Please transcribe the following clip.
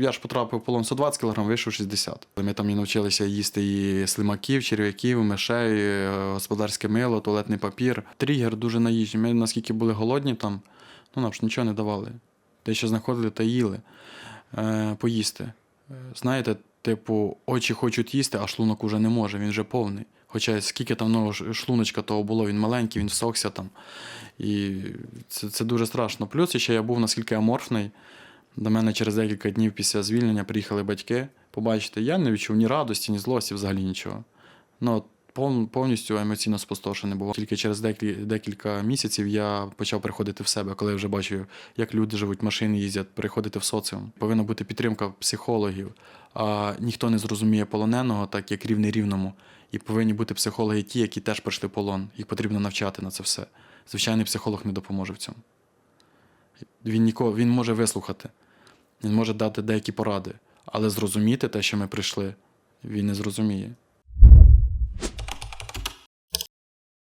я ж потрапив полон 120 кг, вийшов 60. Ми там і навчилися їсти і слимаків, черв'яків, мишей, е, господарське мило, туалетний папір. Тригер дуже на. Ми наскільки були голодні там, ну нам ж нічого не давали. Те, що знаходили, та їли. Е, поїсти. Е, Знаєте, типу, очі хочуть їсти, а шлунок уже не може, він вже повний. Хоча скільки там ну, шлуночка того було, він маленький, він всохся там. І це, це дуже страшно. Плюс ще я був наскільки аморфний. До мене через декілька днів після звільнення приїхали батьки. Побачите, я не відчув ні радості, ні злості, взагалі нічого. Ну, повністю емоційно спустошений був. Тільки через декілька місяців я почав приходити в себе, коли я вже бачив, як люди живуть, машини їздять, приходити в соціум. Повинна бути підтримка психологів. А ніхто не зрозуміє полоненого, так як рівний рівному. І повинні бути психологи ті, які теж пройшли полон. Їх потрібно навчати на це все. Звичайний психолог не допоможе в цьому. Він нікого, він може вислухати, він може дати деякі поради, але зрозуміти те, що ми прийшли, він не зрозуміє.